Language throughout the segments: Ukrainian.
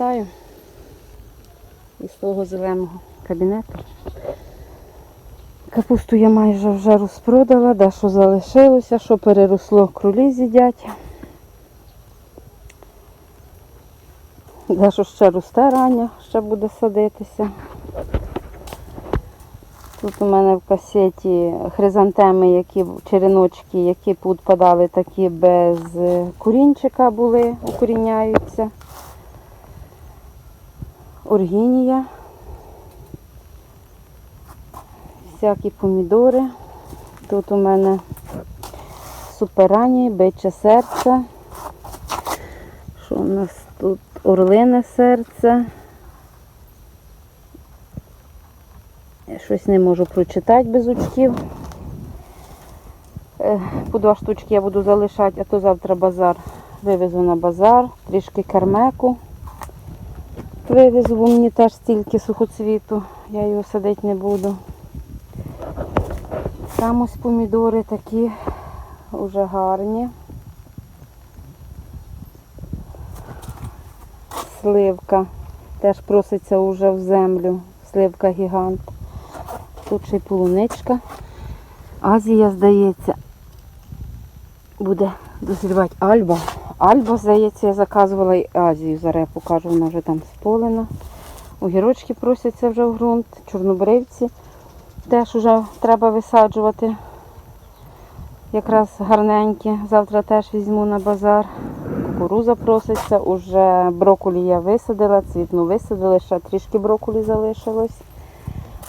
повертаю із свого зеленого кабінету. Капусту я майже вже розпродала, дещо залишилося, що переросло, кролі з'їдять. Дещо ще росте рання, ще буде садитися. Тут у мене в касеті хризантеми, які череночки, які підпадали, такі без корінчика були, укоріняються. Оргінія. Всякі помідори. Тут у мене суперані, биче серце. Що у нас тут? Орлине серце. Я щось не можу прочитати без очків. Е, По два штучки я буду залишати, а то завтра базар. Вивезу на базар, трішки кермеку. Вивезу, мені теж стільки сухоцвіту, я його садити не буду. Там ось помідори такі вже гарні. Сливка теж проситься вже в землю. Сливка гігант. Тут ще й полуничка. Азія, здається, буде дозрівати Альба. Альба, здається, я заказувала і Азію. Зараз я покажу, вона вже там сполена. Огірочки просяться вже в ґрунт, чорнобривці теж вже треба висаджувати. Якраз гарненькі. Завтра теж візьму на базар. Кукуруза проситься, уже брокколі я висадила, цвітну висадила, ще трішки брокколі залишилось.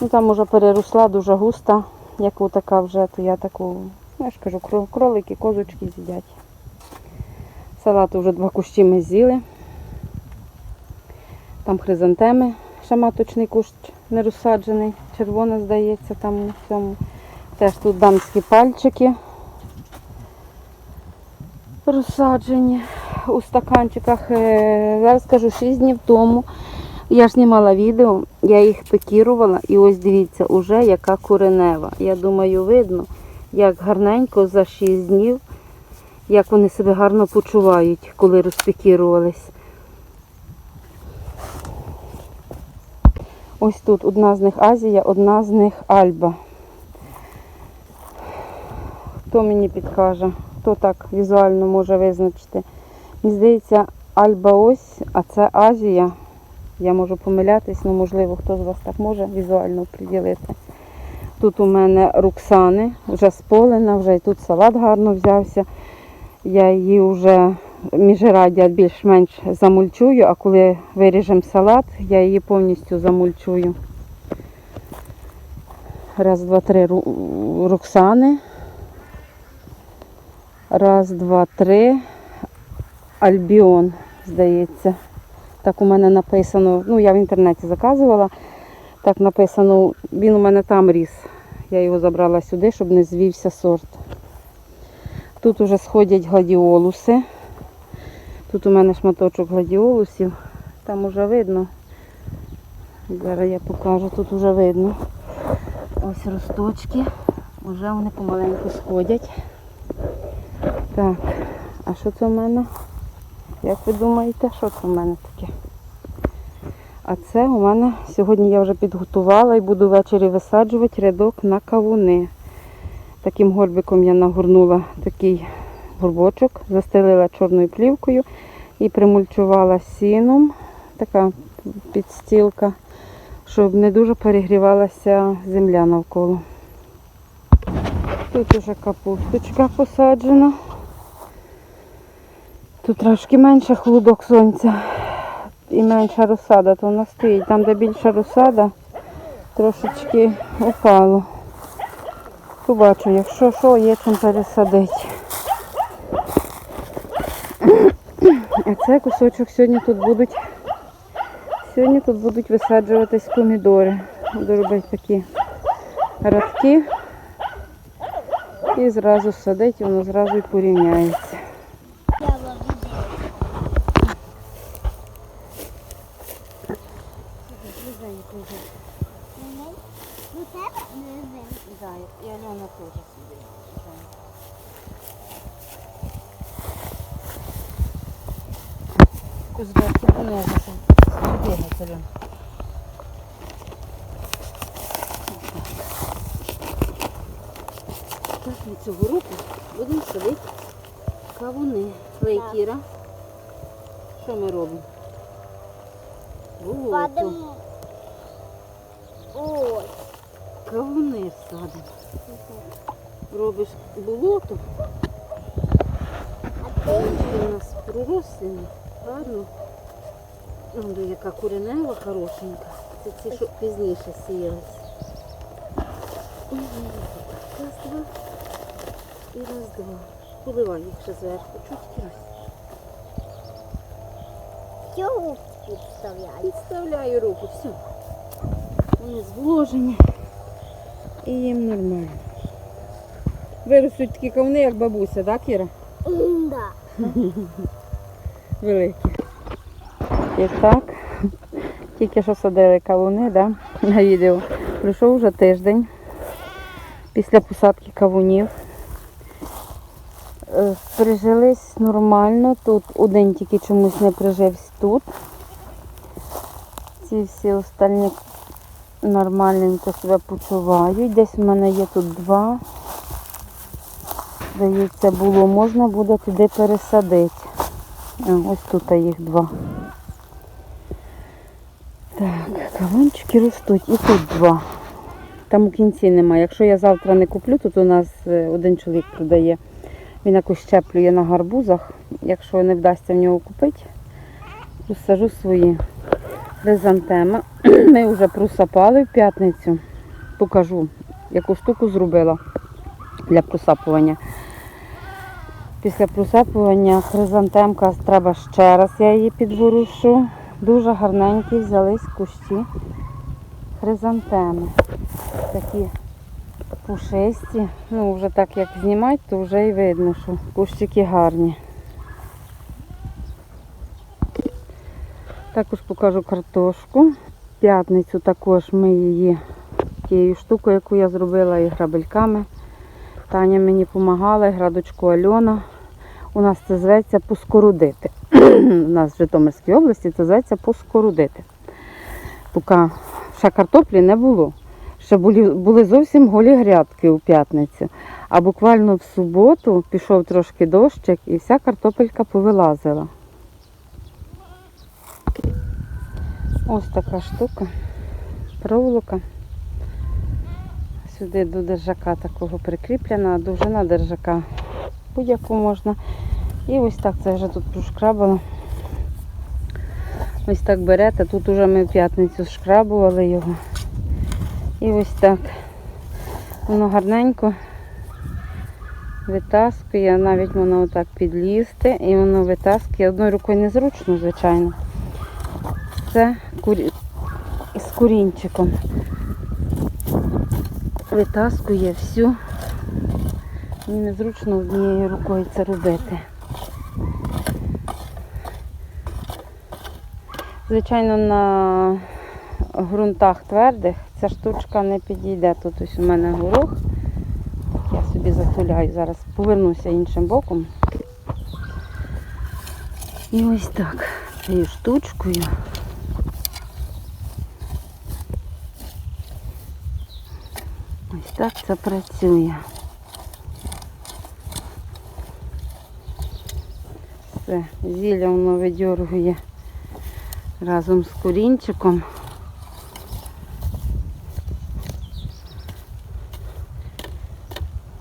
Ну Там вже переросла дуже густа, як така вже, то я таку, я ж кажу, кролики, козочки з'їдять. Салату вже два кущі ми з'їли. Там хризантеми, ще маточний кущ не розсаджений, червона, здається, там у цьому. Теж тут дамські пальчики розсаджені у стаканчиках. Е, Зараз скажу 6 днів тому. Я ж знімала відео, я їх пекірувала і ось дивіться, уже яка коренева. Я думаю, видно, як гарненько за 6 днів, як вони себе гарно почувають, коли розпекірувались. Ось тут одна з них Азія, одна з них Альба. Хто мені підкаже, хто так візуально може визначити? Мені здається, Альба ось, а це Азія. Я можу помилятись, ну можливо, хто з вас так може візуально приділити. Тут у мене руксани, вже сполена, вже і тут салат гарно взявся. Я її вже міжраддя більш-менш замульчую, а коли виріжемо салат, я її повністю замульчую. Раз, два, три руксани. Раз, два, три. Альбіон, здається. Так у мене написано, ну я в інтернеті заказувала. Так написано, він у мене там ріс. Я його забрала сюди, щоб не звівся сорт. Тут уже сходять гладіолуси. Тут у мене шматочок гладіолусів. Там уже видно. Зараз я покажу, тут уже видно. Ось росточки. Вже вони помаленьку сходять. Так, а що це в мене? Як ви думаєте, що це в мене таке? А це у мене сьогодні я вже підготувала і буду ввечері висаджувати рядок на кавуни. Таким горбиком я нагорнула такий горбочок, застелила чорною плівкою і примульчувала сіном. Така підстілка, щоб не дуже перегрівалася земля навколо. Тут уже капусточка посаджена. Тут трошки менше холодок сонця і менша розсада, то вона стоїть. Там, де більша розсада, трошечки Побачу, якщо що, є чим пересадити. А це кусочок сьогодні тут будуть. Сьогодні тут будуть висаджуватись помідори. Буду робити такі радки. І зразу садити, воно зразу і порівняється. Ну тебе не. Да, і Альона теж. Зверху понизити. Сюди, Альон. Так, ми цього року будемо садити кавуни. Лейкіра. Що ми робимо? Болото. Падемо. Ой. Кавуни садимо. Робиш болото, і у нас пророслені, гарно. Ось яка коренева хорошенька. Це ці, що пізніше сіялись. Раз, два. І раз, два. Поливай їх ще зверху. Чуть раз. цього підставляй. Підставляю руку, все. Вони зволожені. І їм нормально. Виростуть такі кавни, як бабуся, так, Кіра? Да. Великі. І так, тільки що садили кавуни, да, на відео. Пройшов вже тиждень після посадки кавунів. Е, Прижились нормально. Тут один тільки чомусь не прижився тут. Ці всі остальні нормальненько себе почувають. Десь в мене є тут два. Здається, було, можна буде туди пересадити. Ось тут їх два. Так, кавунчики ростуть. І тут два. Там у кінці немає. Якщо я завтра не куплю, тут у нас е, один чоловік продає. Він якось щеплює на гарбузах. Якщо не вдасться в нього купити, розсажу свої хризантеми. Ми вже просапали в п'ятницю. Покажу, яку штуку зробила для просапування. Після просапування хризантемка треба ще раз, я її підворушу. Дуже гарненькі взялись кущі хризантеми. Такі пушисті. Ну, вже так як знімати, то вже і видно, що кущики гарні. Також покажу картошку. П'ятницю також ми її тією штукою, яку я зробила, і грабельками. Таня мені допомагала, і градочку Альона. У нас це зветься поскорудити. У нас в Житомирській області це зветься поскорудити. Поки ще картоплі не було. Ще були, були зовсім голі грядки у п'ятницю. А буквально в суботу пішов трошки дощик і вся картопелька повилазила. Ось така штука. Проволока. Сюди до держака такого прикріплена, довжина держака будь-яку можна. І ось так це вже тут прошкрабано. Ось так берете. Тут уже ми в п'ятницю шкрабували його. І ось так. Воно гарненько витаскує, навіть воно отак підлізти і воно витаскує. Одною рукою незручно, звичайно. Це з курінчиком. Витаскує всю. Мені незручно однією рукою це робити. Звичайно, на ґрунтах твердих ця штучка не підійде. Тут ось у мене горох. Я собі затуляю. Зараз повернуся іншим боком. І ось так, цією штучкою. Так це працює. Все, зілля воно видьоргує разом з корінчиком.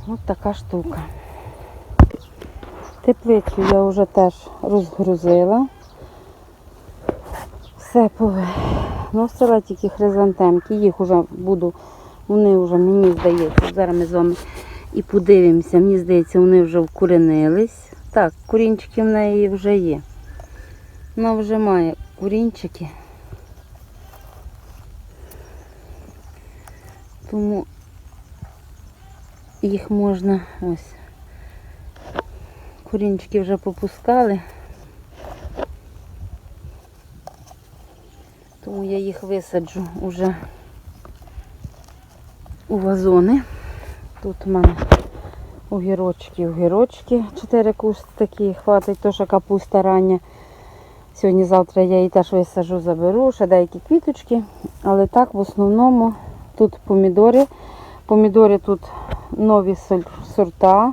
Ось така штука. Теплицю я вже теж розгрузила. Все повиносила тільки хризантемки. Їх вже буду, вони вже, мені здається, зараз ми з вами і подивимося. Мені здається, вони вже вкоренились. Так, корінчики в неї вже є. Вона вже має корінчики. Тому їх можна ось. Корінчики вже попускали. Тому я їх висаджу уже у вазони. Тут у мене огірочки, огірочки. Чотири куст такі, хватить, то капуста рання Сьогодні-завтра я її теж висаджу, заберу, ще деякі квіточки. Але так, в основному тут помідори. Помідори тут нові сорта.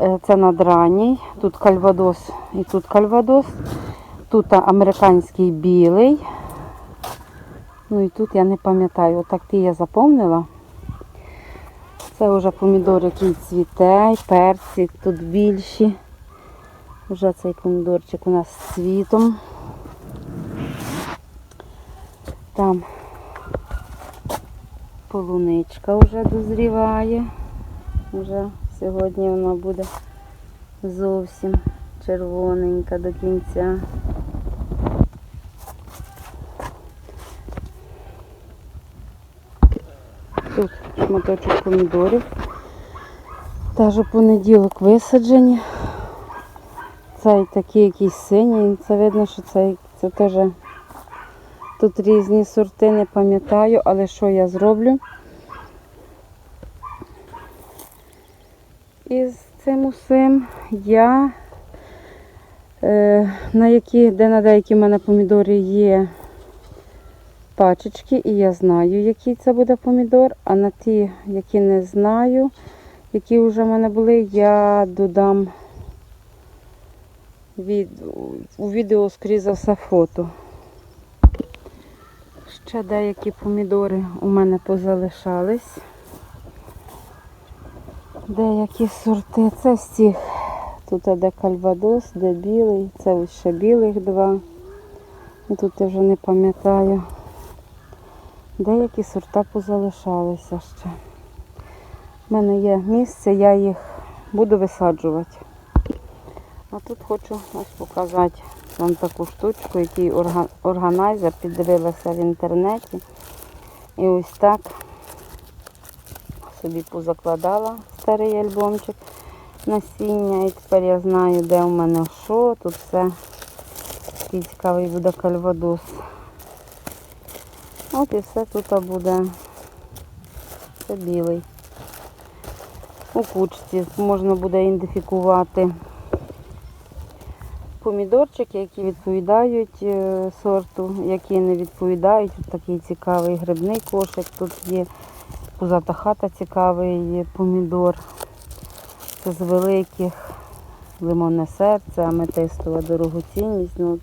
Е, Це надранній. Тут кальвадос і тут кальвадос. Тут американський білий. Ну і тут я не пам'ятаю, отак ті я запомнила. Це вже помідор, який цвіте, перці тут більші. Вже цей помідорчик у нас з цвітом. Там полуничка вже дозріває. Вже сьогодні вона буде зовсім червоненька до кінця. Тут шматочок помідорів. Теж у понеділок висаджені. Цей такий якийсь синій. Це видно, що це, це теж тут різні сорти, не пам'ятаю, але що я зроблю. І з цим усім я е, на які, де на деякі в мене помідори є пачечки, і я знаю, який це буде помідор, а на ті, які не знаю, які вже в мене були, я додам від, у відео, скоріше за все, фото. Ще деякі помідори у мене позалишались. Деякі сорти. Це з цих. Тут де кальвадос, де білий, це ще білих два. І Тут я вже не пам'ятаю. Деякі сорта позалишалися ще. У мене є місце, я їх буду висаджувати. А тут хочу ось показати вам таку штучку, який органайзер піддивилася в інтернеті. І ось так собі позакладала старий альбомчик насіння. І тепер я знаю, де в мене що. Тут все такий цікавий буде кальвадос. От і все тут буде. Це білий. У кучці можна буде ідентифікувати помідорчики, які відповідають е, сорту, які не відповідають. Тут такий цікавий грибний кошик. Тут є пузата хата цікавий помідор. Це з великих лимонне серце, аметистова дорогоцінність. Ну,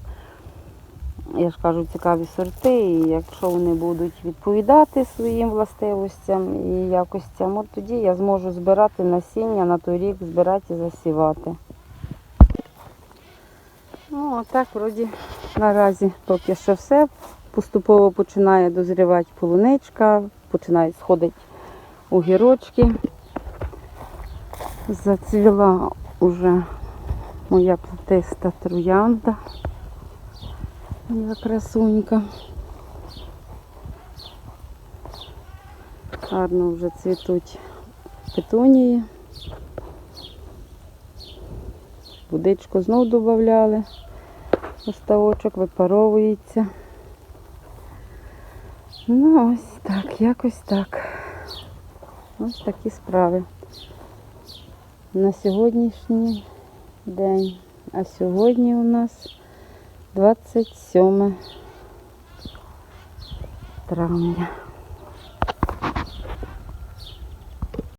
я ж кажу, цікаві сорти, і якщо вони будуть відповідати своїм властивостям і якостям, от тоді я зможу збирати насіння на той рік, збирати і засівати. Ну, а так, вроді, наразі поки що все. Поступово починає дозрівати полуничка, починають сходити огірочки. Зацвіла уже моя плетиста троянда. Моя красунька. Гарно вже цвітуть петунії. Водичку знов додавали. Оставочок випаровується. Ну, ось так, якось так. Ось такі справи. На сьогоднішній день. А сьогодні у нас 27 травня.